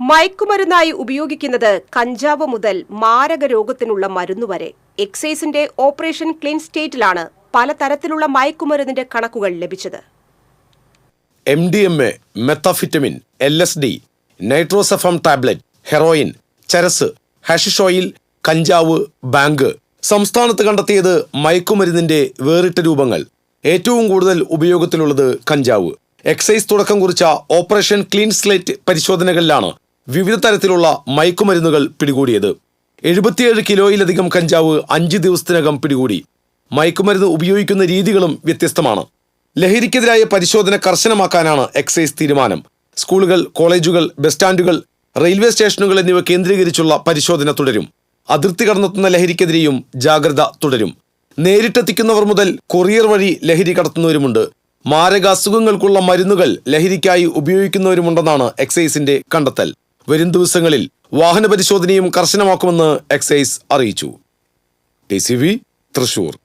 മയക്കുമരുന്നായി ഉപയോഗിക്കുന്നത് കഞ്ചാവ് മുതൽ മാരക രോഗത്തിനുള്ള മരുന്നു വരെ. എക്സൈസിന്റെ ഓപ്പറേഷൻ ക്ലീൻ സ്റ്റേറ്റിലാണ് പലതരത്തിലുള്ള മയക്കുമരുന്നിന്റെ കണക്കുകൾ ലഭിച്ചത്. M D M A methamphetamine L S D nitrazepam tablet heroin charas hashish oil കഞ്ചാവ് ബാങ്ക്. സംസ്ഥാനത്ത് കണ്ടെത്തിയത് മയക്കുമരുന്നിന്റെ വേറിട്ട രൂപങ്ങൾ. ഏറ്റവും കൂടുതൽ ഉപയോഗത്തിലുള്ളത് കഞ്ചാവ്. എക്സൈസ് തുടക്കം കുറിച്ച ഓപ്പറേഷൻ ക്ലീൻ സ്ലേറ്റ് പരിശോധനകളിലാണ് വിവിധ തരത്തിലുള്ള മയക്കുമരുന്നുകൾ പിടികൂടിയത്. എഴുപത്തിയേഴ് കിലോയിലധികം കഞ്ചാവ് അഞ്ച് ദിവസത്തിനകം പിടികൂടി. മയക്കുമരുന്ന് ഉപയോഗിക്കുന്ന രീതികളും വ്യത്യസ്തമാണ്. ലഹരിക്കെതിരായ പരിശോധന കർശനമാക്കാനാണ് എക്സൈസ് തീരുമാനം. സ്കൂളുകൾ കോളേജുകൾ ബസ് സ്റ്റാൻഡുകൾ റെയിൽവേ സ്റ്റേഷനുകൾ എന്നിവ കേന്ദ്രീകരിച്ചുള്ള പരിശോധന തുടരും. അതിർത്തി കടന്നെത്തുന്ന ലഹരിക്കെതിരെയും ജാഗ്രത തുടരും. നേരിട്ടെത്തിക്കുന്നവർ മുതൽ കൊറിയർ വഴി ലഹരി കടത്തുന്നവരുമുണ്ട്. മാരക അസുഖങ്ങൾക്കുള്ള മരുന്നുകൾ ലഹരിക്കായി ഉപയോഗിക്കുന്നവരുമുണ്ടെന്നാണ് എക്സൈസിന്റെ കണ്ടെത്തൽ. വരും ദിവസങ്ങളിൽ വാഹന പരിശോധനയും കർശനമാക്കുമെന്ന് എക്സൈസ് അറിയിച്ചു. ടി തൃശൂർ.